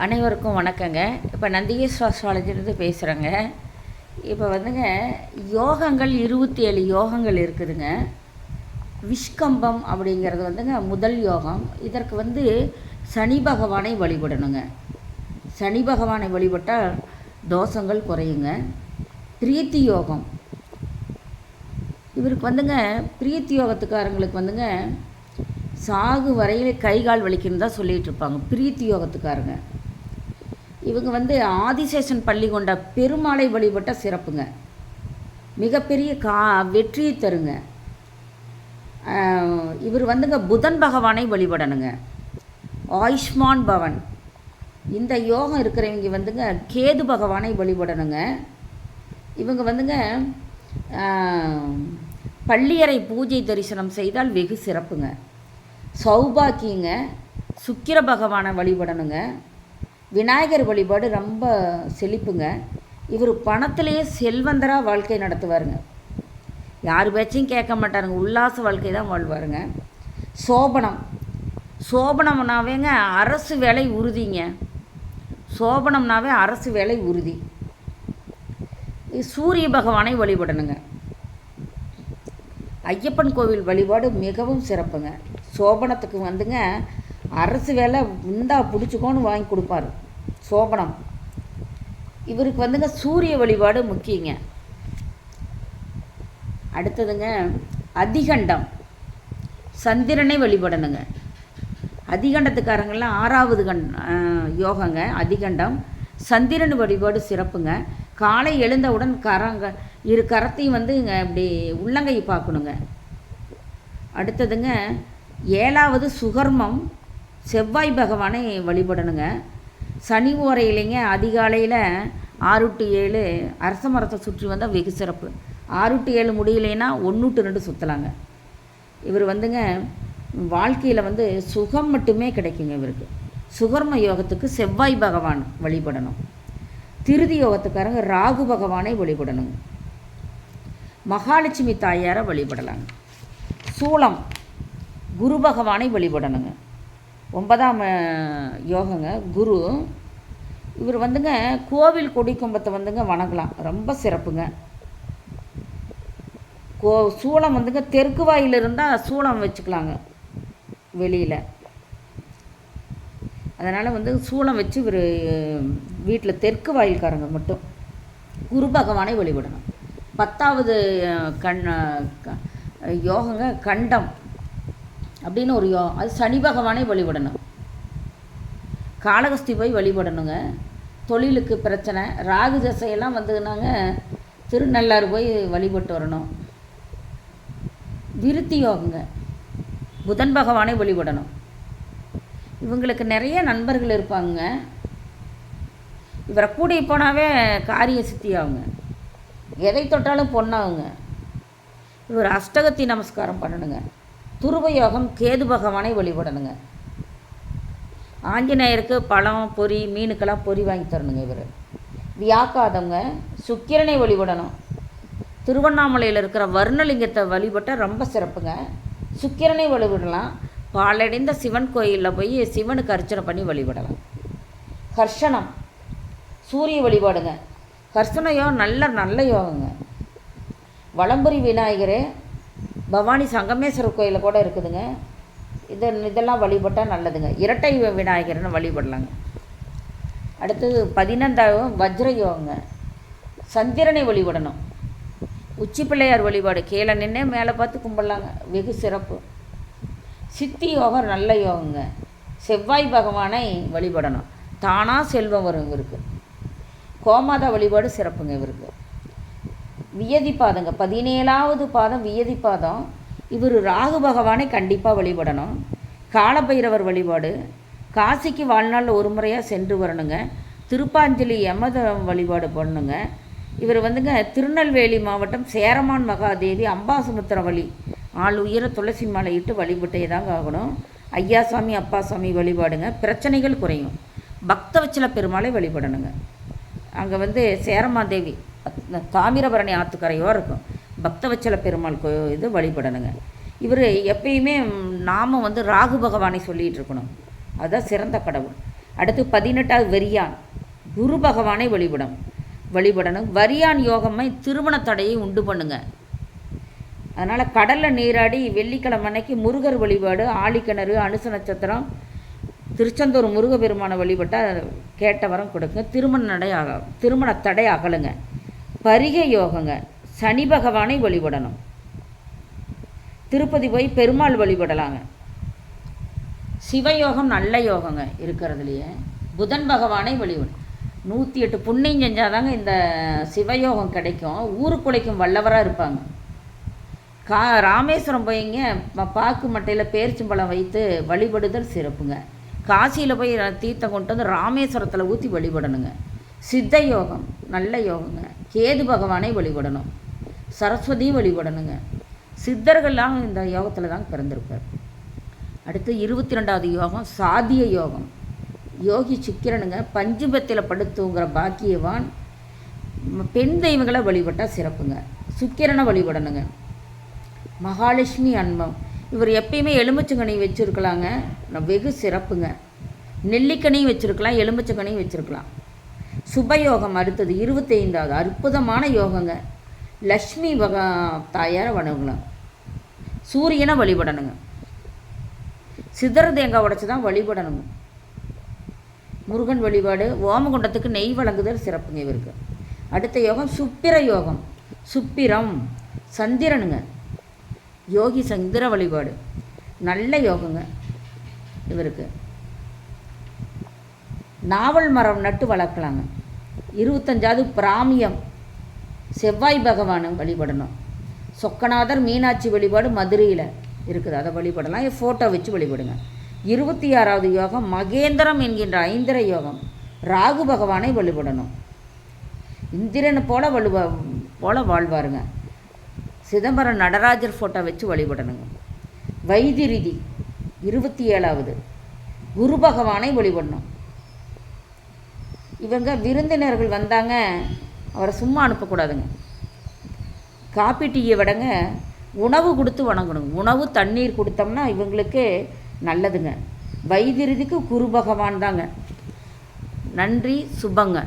அனைவருக்கும் வணக்கங்க. இப்போ நந்திகேஸ்வர அஸ்ட்ராலஜிலிருந்து பேசுகிறேங்க இப்போ வந்துங்க யோகங்கள் இருபத்தி ஏழு யோகங்கள் இருக்குதுங்க. விஷ்கம்பம் அப்படிங்கிறது வந்துங்க முதல் யோகம். இதற்கு வந்து சனி பகவானை வழிபடணுங்க. சனி பகவானை வழிபட்டால் தோஷங்கள் குறையுங்க. பிரீத்தி யோகம். இவருக்கு வந்துங்க பிரீத்தி யோகத்துக்காரங்களுக்கு வந்துங்க சாகு வரையில் கை கால் வலிக்குன்னு தான் சொல்லிகிட்டு இருப்பாங்க. பிரீத்தி யோகத்துக்காரங்க. இவங்க வந்து ஆதிசேஷன் பள்ளி கொண்ட பெருமாளை வழிபட்ட சிறப்புங்க. மிகப்பெரிய கா வெற்றியை தருங்க. இவர் வந்துங்க புதன் பகவானை வழிபடணுங்க. ஆயுஷ்மான் பவன். இந்த யோகம் இருக்கிறவங்க வந்துங்க கேது பகவானை வழிபடணுங்க. இவங்க வந்துங்க பள்ளியறை பூஜை தரிசனம் செய்தால் வெகு சிறப்புங்க. சௌபாக்கியங்க சுக்கிர பகவானை வழிபடணுங்க. விநாயகர் வழிபாடு ரொம்ப செழிப்புங்க. இவர் பணத்திலேயே செல்வந்தராக வாழ்க்கை நடத்துவாருங்க. யார் பேச்சையும் கேட்க மாட்டாருங்க. உல்லாச வாழ்க்கை தான் வாழ்வாருங்க. சோபனம். சோபனம்னாவேங்க அரசு வேலை உறுதிங்க. சோபனம்னாவே அரசு வேலை உறுதி. இது சூரிய பகவானை வழிபடணுங்க. ஐயப்பன் கோவில் வழிபாடு மிகவும் சிறப்புங்க. சோபனத்துக்கு வந்துங்க அரசு வேலை இந்தா பிடிச்சிக்கோன்னு வாங்கி கொடுப்பாரு. சோபனம். இவருக்கு வந்துங்க சூரிய வழிபாடு முக்கியங்க. அடுத்ததுங்க அதிகண்டம். சந்திரனை வழிபடணுங்க. அதிகண்டத்துக்காரங்கெல்லாம் ஆறாவது கண் யோகங்க அதிகண்டம். சந்திரன் வழிபாடு சிறப்புங்க. காலை எழுந்தவுடன் கரங்க இரு கரத்தையும் வந்து இங்கே இப்படி உள்ளங்கை பார்க்கணுங்க. அடுத்ததுங்க ஏழாவது சுகர்மம். செவ்வாய் பகவானை வழிபடணுங்க. சனி ஓரையிலைங்க அதிகாலையில் ஆறு டு ஏழு அரச மரத்தை சுற்றி வந்தால் வெகு சிறப்பு. ஆறு டு ஏழு முடியலைன்னா ஒன்று டு ரெண்டு சுற்றலாங்க இவர் வந்துங்க வாழ்க்கையில் வந்து சுகம் மட்டுமே கிடைக்குங்க இவருக்கு. சுகர்ம யோகத்துக்கு செவ்வாய் பகவான் வழிபடணும். திருதி யோகத்துக்காரங்க ராகு பகவானை வழிபடணுங்க மகாலட்சுமி தாயாரை வழிபடலாங்க. சூளம் குரு பகவானை வழிபடணுங்க. ஒன்பதாம் யோகங்க. குரு இவர் வந்துங்க கோவில் கொடி கும்பத்தை வந்துங்க வணங்கலாம். ரொம்ப சிறப்புங்க. கோ சூளம் வந்துங்க தெற்கு வாயில் இருந்தால் சூளம் வச்சுக்கலாங்க வெளியில். அதனால் வந்து சூளம் வச்சு இவர் வீட்டில் தெற்கு வாயில்காரங்க மட்டும். குரு பகவானை வழிபடணும். பத்தாவது கண் யோகங்க கண்டம். அப்படின்னு ஒரு யோ அது சனி பகவானை வழிபடணும். காளகஸ்தி போய் வழிபடணுங்க. தொழிலுக்கு பிரச்சனை ராகு தசையெல்லாம் வந்ததுனாங்க திருநள்ளாறு போய் வழிபட்டு வரணும். விருத்தி யோகங்க. புதன் பகவானை வழிபடணும். இவங்களுக்கு நிறைய நண்பர்கள் இருப்பாங்க. இவரை கூடி போனாவே காரிய சித்தி ஆகுங்க. எதை தொட்டாலும் பொண்ணாகுங்க. இவர் அஷ்டகத்தி நமஸ்காரம் பண்ணணுங்க. துருவ யோகம் கேது பகவானை வழிபடணுங்க. ஆஞ்சநேயருக்கு பழம் பொரி மீனுக்கெல்லாம் பொரி வாங்கி தரணுங்க இவர். வியாக்காதவங்க சுக்கிரனை வழிபடணும். திருவண்ணாமலையில் இருக்கிற வர்ணலிங்கத்தை வழிபட்டால் ரொம்ப சிறப்புங்க. சுக்கிரனை வழிபடலாம். பாலடைந்த சிவன் கோயிலில் போய் சிவனுக்கு அர்ச்சனை பண்ணி வழிபடலாம். ஹர்ஷனம் சூரிய வழிபாடுங்க. ஹர்ஷன யோகம் நல்ல நல்ல யோகங்க. வளம்புரி விநாயகர் பவானி சங்கமேஸ்வரர் கோயிலில் கூட இருக்குதுங்க. இது இதெல்லாம் வழிபட்டால் நல்லதுங்க. இரட்டை விநாயகர்னு வழிபடலாங்க. அடுத்தது பதினெண்டாவது வஜ்ர யோகங்க சந்திரனை வழிபடணும். உச்சி பிள்ளையார் வழிபாடு. கீழே நின்று மேலே பார்த்து கும்பிடலாங்க. வெகு சிறப்பு. சித்தி யோகம் நல்ல யோகங்க. செவ்வாய் பகவானை வழிபடணும். தானாக செல்வம் வரும் இவருக்கு கோமாதா வழிபாடு சிறப்புங்க இவருக்கு. வியதி பாதங்க பதினேழாவது பாதம் வியதி பாதம் இவர் ராகு பகவானை கண்டிப்பாக வழிபடணும். காலபைரவர் வழிபாடு. காசிக்கு வாழ்நாளில் ஒரு முறையாக சென்று வரணுங்க. திருப்பாஞ்சலி யமதம் வழிபாடு பண்ணணுங்க இவர் வந்துங்க திருநெல்வேலி மாவட்டம் சேரமான் மகாதேவி அம்பாசமுத்திரவழி ஆள் உயிர துளசி மலையிட்டு வழிபட்டே தாங்க ஆகணும். ஐயாசாமி அப்பாசாமி வழிபாடுங்க. பிரச்சனைகள் குறையும். பக்தவச்சல பெருமாளை வழிபடணுங்க. அங்கே வந்து சேரமாதேவி தாமிரபரணி ஆற்றுக்கரையோ இருக்கும். பக்தவச்சல பெருமாள் கோ இது வழிபடணுங்க. இவர் எப்பயுமே ம், நாம வந்து ராகு பகவானை சொல்லிகிட்டு இருக்கணும். அதுதான் சிறந்த கடவுள். அடுத்து பதினெட்டாவது வெறியான். குரு பகவானை வழிபடும் வழிபடணும். வரியான் யோகமே திருமண தடையை உண்டு பண்ணுங்க. அதனால் கடலில் நீராடி வெள்ளிக்கிழமை அன்னைக்கு முருகர் வழிபாடு ஆழிக்கிணறு அனுச நட்சத்திரம் திருச்செந்தூர் முருகப்பெருமானை வழிபட்டால் கேட்ட வரம் கொடுங்க. திருமண நடை ஆக திருமண தடை அகலுங்க. பரிகை யோகங்க. சனி பகவானை வழிபடணும். திருப்பதி போய் பெருமாள் வழிபடலாங்க. சிவயோகம் நல்ல யோகங்க இருக்கிறதுலையே. புதன் பகவானை வழிபடும் நூற்றி எட்டு புண்ணியம் செஞ்சாதாங்க இந்த சிவயோகம் கிடைக்கும். ஊருக்குலைக்கும் வல்லவராக இருப்பாங்க. கா ராமேஸ்வரம் போய்ங்க பாக்கு மட்டையில் பேரிச்சம்பழம் வைத்து வழிபடுதல் சிறப்புங்க. காசியில் போய் தீர்த்தம் கொண்டு வந்து ராமேஸ்வரத்தில் ஊற்றி வழிபடணுங்க. சித்த யோகம் நல்ல யோகங்க. கேது பகவானை வழிபடணும். சரஸ்வதியும் வழிபடணுங்க. சித்தர்கள்லாம் இந்த யோகத்தில் தான் பிறந்திருப்பார். அடுத்து இருபத்தி ரெண்டாவது யோகம் சாதிய யோகம். யோகி சுக்கிரனுங்க பஞ்சுபத்தில் படுத்துங்கிற பாக்கியவான். பெண் தெய்வங்களை வழிபட்டால் சிறப்புங்க. சுக்கிரனை வழிபடணுங்க. மகாலட்சுமி அன்பம். இவர் எப்பயுமே எலுமிச்சங்கனி வச்சுருக்கலாங்க. வெகு சிறப்புங்க. நெல்லிக்கனியும் வச்சுருக்கலாம் எலுமிச்சங்கனியும் வச்சுருக்கலாம். சுபயோகம் அடுத்தது இருபத்தைந்தாவது. அற்புதமான யோகங்க. லக்ஷ்மி பக தாயாரை வணங்கலாம் சூரியனை வழிபடணுங்க. சிதற தேங்காய் உடைச்சி தான் வழிபடணுங்க. முருகன் வழிபாடு ஓமகுண்டத்துக்கு நெய் வழங்குதல் சிறப்புங்க இவருக்கு. அடுத்த யோகம் சுப்பிர யோகம். சுப்பிரம் சந்திரனுங்க. யோகி சந்திர வழிபாடு. நல்ல யோகங்க இவருக்கு. நாவல் மரம் நட்டு வளர்க்கலாங்க. இருபத்தஞ்சாவது பிராமியம். செவ்வாய் பகவானை வழிபடணும். சொக்கநாதர் மீனாட்சி வழிபாடு மதுரையில் இருக்குது. அதை வழிபடலாம். என் ஃபோட்டோ வச்சு வழிபடுங்க. இருபத்தி ஆறாவது யோகம் மகேந்திரம் என்கின்ற ஐந்திர யோகம். ராகு பகவானை வழிபடணும். இந்திரனை போல வலுவ போல வாழ்வாருங்க. சிதம்பரம் நடராஜர் ஃபோட்டோ வச்சு வழிபடணுங்க. வைத்திரிதி இருபத்தி ஏழாவது குரு பகவானை வழிபடணும். இவங்க விருந்தினர்கள் வந்தாங்க அவரை சும்மா அனுப்பக்கூடாதுங்க. காப்பி டீயை விடங்க உணவு கொடுத்து வணங்கணும். உணவு தண்ணீர் கொடுத்தோம்னா இவங்களுக்கு நல்லதுங்க. வைத்திருதிக்கு குரு பகவான் தாங்க. நன்றி சுபங்க.